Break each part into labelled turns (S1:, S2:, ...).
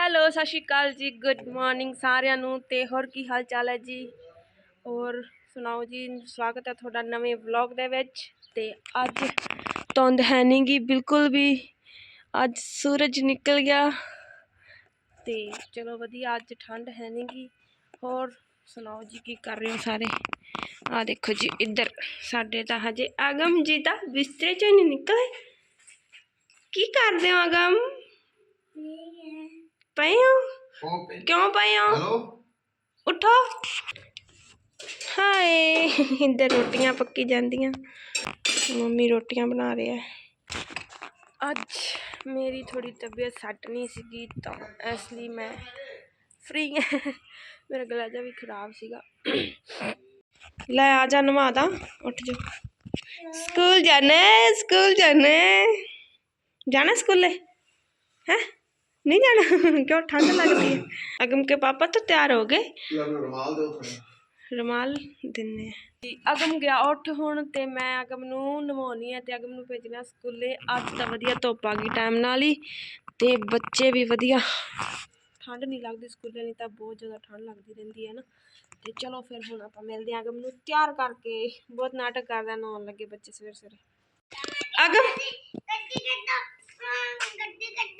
S1: Hello, ਸਤਿ ਸ਼੍ਰੀ ਅਕਾਲ ਜੀ good morning ਸਾਰਿਆਂ ਨੂੰ, ਤੇ ਹੋਰ ਕੀ ਹਾਲ ਚਾਲ ਹੈ ਜੀ? ਹੋਰ ਸੁਣਾਓ ਜੀ, ਸਵਾਗਤ ਹੈ ਤੁਹਾਡਾ ਨਵੇਂ ਵਲੌਗ ਦੇ ਵਿੱਚ, ਤੇ ਅੱਜ ਧੁੰਦ ਹੈ ਨੀ ਗੀ, ਬਿਲਕੁਲ ਵੀ। ਅੱਜ ਸੂਰਜ ਨਿਕਲ ਗਿਆ, ਤੇ ਚਲੋ ਵਧੀਆ, ਅੱਜ ਠੰਡ ਹੈ ਨੀ ਗੀ। ਹੋਰ ਸੁਣਾਓ ਜੀ, ਕੀ ਕਰ ਰਹੇ ਹੋ ਸਾਰੇ? ਆ ਦੇਖੋ ਜੀ, ਇੱਧਰ ਸਾਡੇ ਤਾਂ ਹਜੇ ਆਗਮ ਜੀ ਤਾਂ ਬਿਸਤਰੇ ਚੋਂ ਨਹੀਂ ਨਿਕਲੇ। ਕੀ ਕਰਦੇ ਹੋ ਅਗਮ? ਪਏ ਹੋ।
S2: ਕੌਣ ਪੇ
S1: ਕਿਉਂ ਪਏ ਹੋ
S2: ਹੈਲੋ
S1: ਉਠੋ ਹਾਏ ਇੱਧਰ ਰੋਟੀਆਂ ਪੱਕੀ ਜਾਂਦੀਆਂ ਮੰਮੀ ਰੋਟੀਆਂ ਬਣਾ ਰਹੇ ਆ ਅੱਜ ਮੇਰੀ ਥੋੜੀ ਤਬੀਅਤ ਸੱਟ ਨਹੀਂ ਸੀਗੀ ਤਾਂ ਇਸ ਲਈ ਮੈਂ ਫ੍ਰੀ ਮੇਰਾ ਗਲਾ ਜਿਹਾ ਵੀ ਖਰਾਬ ਸੀਗਾ ਲੈ ਆ ਜਾ ਨਵਾ ਦਾ ਉੱਠ ਜਾ ਸਕੂਲ ਜਾਣਾ ਹੈ, ਸਕੂਲ ਜਾਣਾ ਹੈ। ਜਾਣਾ ਸਕੂਲੇ ਹੈ ਨਹੀਂ ਜਾਣਾ ਕਿਉਂ ਠੰਡ ਲੱਗਦੀ ਹੈ? ਅਗਮ ਕੇ ਪਾਪਾ ਤਾਂ ਤਿਆਰ ਹੋ ਗਏ।
S2: ਯਾਰ ਮੈਨੂੰ ਰੁਮਾਲ ਦਿਓ ਥੋੜਾ
S1: ਰੁਮਾਲ ਦਿੰਨੇ ਆ। ਜੀ, ਅਗਮ ਗਿਆ ਉੱਠ ਹੁਣ ਤੇ ਮੈਂ ਅਗਮ ਨੂੰ ਨਵਾਉਣੀ ਹੈ ਤੇ ਅਗਮ ਨੂੰ ਭੇਜਣਾ ਸਕੂਲੇ। ਅੱਜ ਤਾਂ ਵਧੀਆ ਧੁੱਪ ਆ ਗਈ ਟਾਈਮ ਨਾਲ ਹੀ ਤੇ ਬੱਚੇ ਵੀ ਵਧੀਆ। ਠੰਡ ਨਹੀਂ ਲੱਗਦੀ ਸਕੂਲੇ ਨਹੀਂ ਤਾਂ ਬਹੁਤ ਜ਼ਿਆਦਾ ਠੰਡ ਲੱਗਦੀ ਰਹਿੰਦੀ ਹੈ ਨਾ। ਤੇ ਚਲੋ ਫਿਰ ਹੁਣ ਆਪਾਂ ਮਿਲਦੇ ਹਾਂ ਅਗਮ ਨੂੰ। ਤਿਆਰ ਕਰਕੇ ਬਹੁਤ ਨਾਟਕ ਕਰਦਾ ਨਹਾਉਣ ਲੱਗੇ ਬੱਚੇ ਸਵੇਰੇ ਸਵੇਰੇ ਅਗਮ!
S3: ਗੱਡੀ ਗੱਡੀ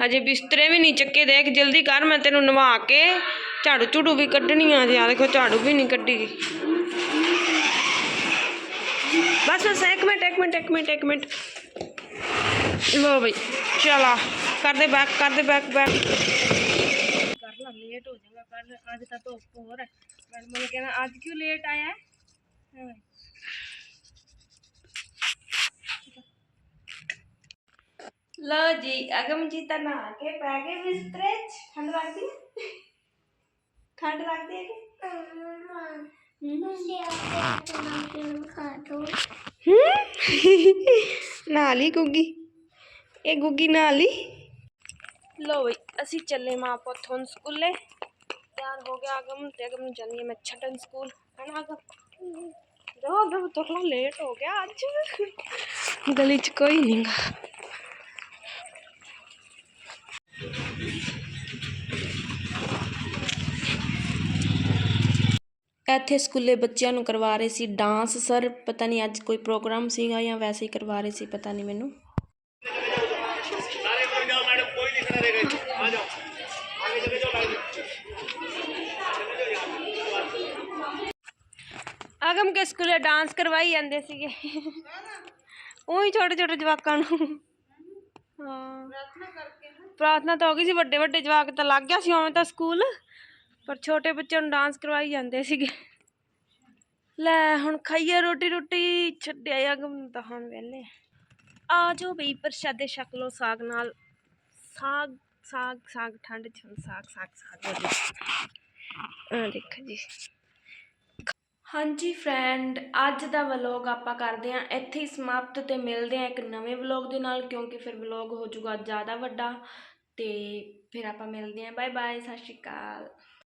S1: ਹਜੇ ਬਿਸਤਰੇ ਵੀ ਨਹੀਂ ਚੱਕੇ ਦੇਖ ਜਲਦੀ ਕਰ ਮੈਂ ਤੈਨੂੰ ਨਵਾ ਕੇ ਝਾੜੂ ਝੂੜੂ ਵੀ ਕੱਢਣੀ ਆ ਜੀ ਆ ਦੇਖੋ ਝਾੜੂ ਵੀ ਨਹੀਂ ਕੱਢੀ ਗਈ ਬਸ ਬਸ ਇੱਕ ਮਿੰਟ ਇੱਕ ਮਿੰਟ ਇੱਕ ਮਿੰਟ ਇੱਕ ਮਿੰਟ ਲੋ ਬਈ ਚਲਾ ਕਰ ਦੇ ਬੈਕ ਕਰ ਦੇ ਬੈਕ ਬੈਕ ਕਰ ਲਾ ਲੇਟ ਹੋ ਜਾਏਗਾ ਕੱਲ ਅੱਜ ਤਾਂ ਧੁੱਪ ਹੋਰ ਹੈ ਮੈਡਮ ਨੇ ਕਹਿਣਾ ਅੱਜ ਕਿਉਂ ਲੇਟ लो जी अगम जी तना आगे बैगे बिस्तरे ठंड लगती है? ठंड लगती है हम्म? नाली गुगी ये गुगी नाली। लो भाई असी चले माँ पुत हूँ स्कूले। तैयार हो गया अगम तो अगम जानी मैं छटन स्कूल। है ना अगम? दो अगम थोड़ा लेट हो गया अच्छा गली च कोई नहीं गा। ਇੱਥੇ ਸਕੂਲੇ ਬੱਚਿਆਂ ਨੂੰ ਕਰਵਾ ਰਹੇ ਸੀ ਡਾਂਸ। ਸਰ ਪਤਾ ਨਹੀਂ ਅੱਜ ਕੋਈ ਪ੍ਰੋਗਰਾਮ ਸੀਗਾ ਜਾਂ ਵੈਸੇ ਹੀ ਕਰਵਾ ਰਹੇ ਸੀ ਪਤਾ ਨਹੀਂ ਮੈਨੂੰ। ਅਗਮ ਕੇ ਸਕੂਲੇ ਡਾਂਸ ਕਰਵਾਈ ਜਾਂਦੇ ਸੀਗੇ। ਉਹੀ ਛੋਟੇ ਛੋਟੇ ਜਵਾਕਾਂ ਨੂੰ। ਹਾਂ। ਪ੍ਰਾਰਥਨਾ ਤਾਂ ਹੋ ਗਈ ਸੀ ਵੱਡੇ ਵੱਡੇ ਜਵਾਕ ਤਾਂ ਲੱਗ ਗਿਆ ਸੀ ਉਵੇਂ ਤਾਂ ਸਕੂਲ। ਪਰ ਛੋਟੇ ਬੱਚਿਆਂ ਨੂੰ ਡਾਂਸ ਕਰਵਾਈ ਜਾਂਦੇ ਸੀਗੇ। ਲੈ ਹੁਣ ਖਾਈਏ ਰੋਟੀ ਰੋਟੀ, ਛੱਡਿਆ ਅਗਮ ਨੂੰ ਤਾਂ ਹੁਣ ਵੇਲੇ ਆ ਜਾਓ ਬਈ ਪ੍ਰਸ਼ਾਦੇ ਛਕ ਲਓ ਸਾਗ ਨਾਲ। ਸਾਗ ਸਾਗ ਸਾਗ, ਠੰਡ ਚ ਹੁਣ ਸਾਗ ਸਾਗ ਸਾਗ ਵਧੀਆ ਆ ਦੇਖੋ ਜੀ। ਹਾਂਜੀ ਫਰੈਂਡ ਅੱਜ ਦਾ ਵਲੌਗ ਆਪਾਂ ਕਰਦੇ ਹਾਂ ਇੱਥੇ ਹੀ ਸਮਾਪਤ ਤੇ ਮਿਲਦੇ ਹਾਂ ਇੱਕ ਨਵੇਂ ਵਲੌਗ ਦੇ ਨਾਲ ਕਿਉਂਕਿ ਫਿਰ ਵਲੌਗ ਹੋ ਜਾਊਗਾ ਜ਼ਿਆਦਾ ਵੱਡਾ। ਤੇ ਫਿਰ ਆਪਾਂ ਮਿਲਦੇ ਹਾਂ। ਬਾਏ ਬਾਏ ਸਤਿ ਸ਼੍ਰੀ ਅਕਾਲ।